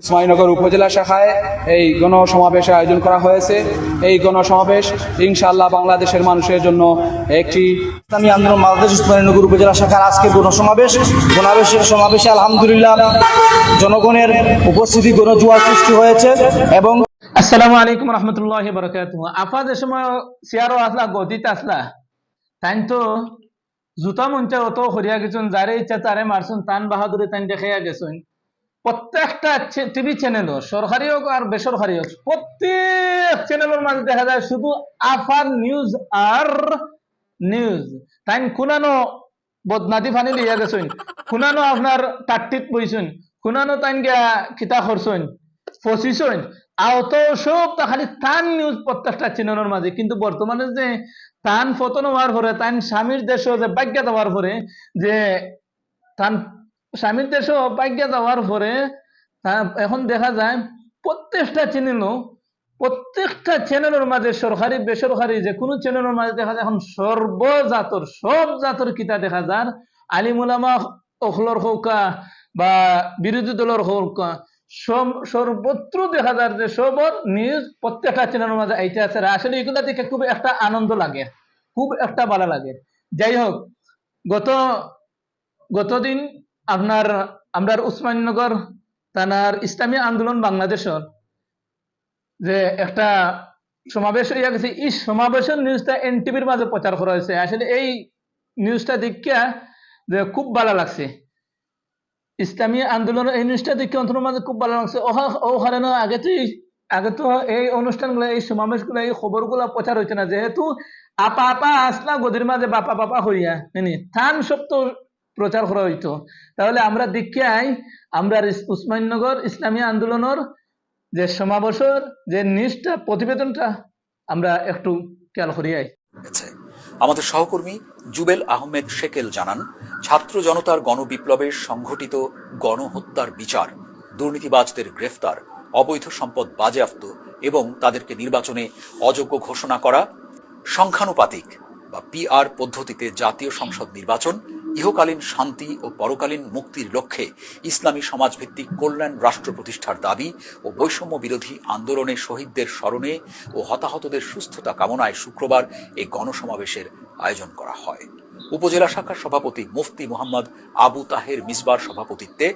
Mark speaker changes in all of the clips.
Speaker 1: উসমানীনগর উপজেলা শাখায় এই গণসমাবেশের আয়োজন করা হয়েছে। এই গণসমাবেশ ইনশাআল্লাহ বাংলাদেশের মানুষের জন্য একটি
Speaker 2: ইসলামী আন্দোলন বাংলাদেশ উসমানীনগর উপজেলা শাখার আজকের গণসমাবেশ। গণাবেশের সমাবেশে আলহামদুলিল্লাহ জনগণের উপস্থিতি গণজুয়ার সৃষ্টি হয়েছে এবং
Speaker 3: আসসালামু আলাইকুম রহমতুল্লাহ বরকাত আফা যে সময় চেয়ারও আসলা গদিত আসলা তাই তো জুতা মঞ্চে অত হরিয়া গেছুন যারে ইচ্ছা তারে মারছুন তান বাহাদুরে তাই দেখাইয়া গেছুন। প্রত্যেকটা টিভি চ্যানেল সরকারি হোক আর বেসরকারি হোক, প্রত্যেক চ্যানেলের মাঝে দেখা যায় শুধু আফার নিউজ আর নিউজ তাই কুনানো বদনাদি ফানি লিয়া গেছুন কুনানো আপনার টাট্টিত বইছুন কুনানো তাই গিয়া খিতা করছুন ফসিছুন আহত সব তা খালি তান নিউজ প্রত্যেকটা চ্যানেলের মাঝে। কিন্তু বর্তমানে যে তান ফতন হওয়ার পরে তান স্বামীর দেশে যে ভাগ্য দেওয়ার পরে, যে তান স্বামীর দেশে ভাগ্য দেওয়ার পরে এখন দেখা যায় প্রত্যেকটা চ্যানেলও প্রত্যেকটা চ্যানেলের মাঝে সরকারি বেসরকারি যে কোনো চ্যানেলের মাঝে দেখা যায়, এখন সর্বজাতর সব জাতর কিতা দেখা যায়। আলিমুলামা অখলর হৌকা বা বিরোধী দলের হৌকা সব সর্বত্র দেখা যায় যে সবর নিউজ প্রত্যেকটা চ্যানেলের মাঝে আইতে আছে। আসলে এগুলা দেখে খুব একটা আনন্দ লাগে, খুব একটা ভালো লাগে। যাই হোক গত, গতদিন আপনার আমরা উসমাননগর তানার ইসলামী আন্দোলন বাংলাদেশের যে একটা সমাবেশ হইয়া গেছে, এই সমাবেশের নিউজটা এনটিভির মাঝে প্রচার করা হয়েছে। আসলে এই নিউজটা দেখিয়া যে খুব ভালো লাগছে। ইসলামী আন্দোলনের এই নিউজটা দেখে অন্তর মাঝে খুব ভালো লাগছে। ওখানে না, আগে তো আগে তো এই অনুষ্ঠানগুলো, এই সমাবেশগুলো, এই খবরগুলো প্রচার হয়েছে না। যেহেতু আপা আপা আসলা গদির মাঝে বাপা বাপা হইয়া থান সব তো প্রচার করা হইতো। তাহলে আমরা দেখিয়াই আমরা ইস- উসমাননগর ইসলামী আন্দোলনের যে সমাবেশের যে নিষ্ঠা, প্রতিবেদনটা আমরা একটু খেয়াল করিয়াই
Speaker 4: হয়েছে আমাদের সহকর্মী জুবেল আহমেদ শেকেল জানান, ছাত্র জনতার গণবিপ্লবের সংঘটিত গণহত্যার বিচার, দুর্নীতিবাজদের গ্রেফতার, অবৈধ সম্পদ বাজেয়াপ্ত এবং তাদেরকে নির্বাচনে অযোগ্য ঘোষণা করা, সংখ্যানুপাতিক বা পিআর পদ্ধতিতে জাতীয় সংসদ নির্বাচন ইহকালীন শান্তি ও পরকালীন মুক্তির লক্ষ্যে ইসলামী সমাজভিত্তিক কল্যাণ রাষ্ট্র প্রতিষ্ঠার দাবি ও বৈষম্য বিরোধী আন্দোলনে শহীদদের স্মরণে ও হতাহতদের সুস্থতা কামনায় শুক্রবার এই গণসমাবেশের আয়োজন করা হয়। উপজেলা শাখার সভাপতি মুফতি মোহাম্মদ আবু তাহের মিসবার সভাপতিত্বে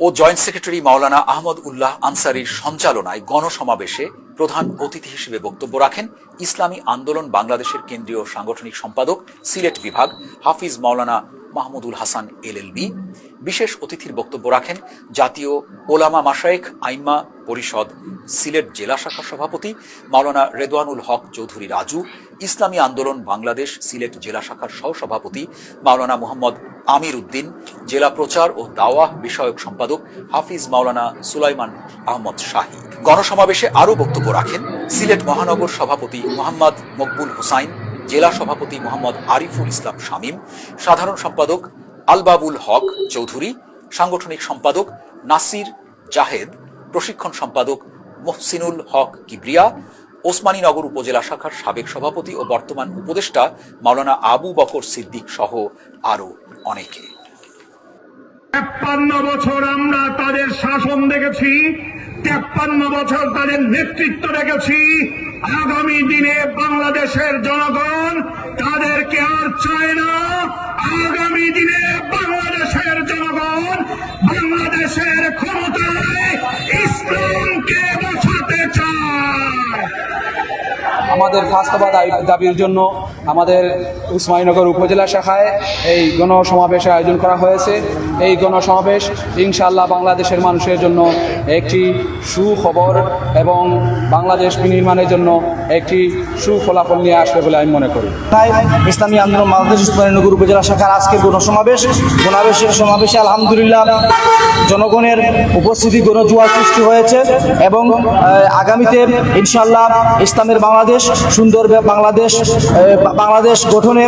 Speaker 4: ও জয়েন্ট সেক্রেটারি মাওলানা আহমদ উল্লাহ আনসারির সঞ্চালনায় গণসমাবেশে প্রধান অতিথি হিসেবে বক্তব্য রাখেন ইসলামী আন্দোলন বাংলাদেশের কেন্দ্রীয় সাংগঠনিক সম্পাদক, সিলেট বিভাগ হাফিজ মাওলানা মাহমুদুল হাসান এলএলবি। বিশেষ অতিথির বক্তব্য রাখেন জাতীয় ওলামা মাশায়েখ আইম্মা পরিষদ সিলেট জেলা শাখার সভাপতি মাওলানা রেদওয়ানুল হক চৌধুরী রাজু, ইসলামী আন্দোলন বাংলাদেশ সিলেট জেলা শাখার সহসভাপতি মাওলানা মোহাম্মদ আমির উদ্দিন, জেলা প্রচার ও দাওয়াহ বিষয়ক সম্পাদক হাফিজ মাওলানা সুলাইমান আহমদ শাহী। গণসমাবেশে আরও বক্তব্য রাখেন সিলেট মহানগর সভাপতি মোহাম্মদ মকবুল হুসাইন জেলা সভাপতি মোহাম্মদ আরিফুল ইসলাম শামীম, সাধারণ সম্পাদক আলবাবুল হক চৌধুরী, সাংগঠনিক সম্পাদক নাসির জাহেদ, প্রশিক্ষণ সম্পাদক মোহসিনুল হক কিবরিয়া ওসমানীনগর উপজেলা শাখার সাবেক সভাপতি ও বর্তমান উপদেষ্টা মাওলানা আবু বকর সিদ্দিক সহ আরও অনেকে।
Speaker 5: তেপ্পান্ন বছর আমরা তাদের শাসন দেখেছি, তেপ্পান্ন বছর তাদের নেতৃত্ব দেখেছি। আগামী দিনে বাংলাদেশের জনগণ তাদেরকে আর চায় না। আগামী দিনে
Speaker 1: আমাদের ফাস্তবা দাবি- দাবির জন্য আমাদের উসমানীনগর উপজেলা শাখায় এই গণসমাবেশের আয়োজন করা হয়েছে। এই গণসমাবেশ ইনশাল্লাহ বাংলাদেশের মানুষের জন্য একটি সুখবর এবং বাংলাদেশ বিনির্মাণের জন্য একটি সুফলাফল নিয়ে আসবে বলে আমি মনে করি।
Speaker 2: তাই ইসলামী আন্দোলন বাংলাদেশ উসমানীনগর উপজেলা শাখার আজকের গণসমাবেশ। গণাবেশের সমাবেশে আলহামদুলিল্লাহ জনগণের উপস্থিতি গণজুয়ার সৃষ্টি হয়েছে এবং আগামীতে ইনশাল্লাহ ইসলামের বাংলাদেশ সুন্দর বাংলাদেশ বাংলাদেশ গঠনে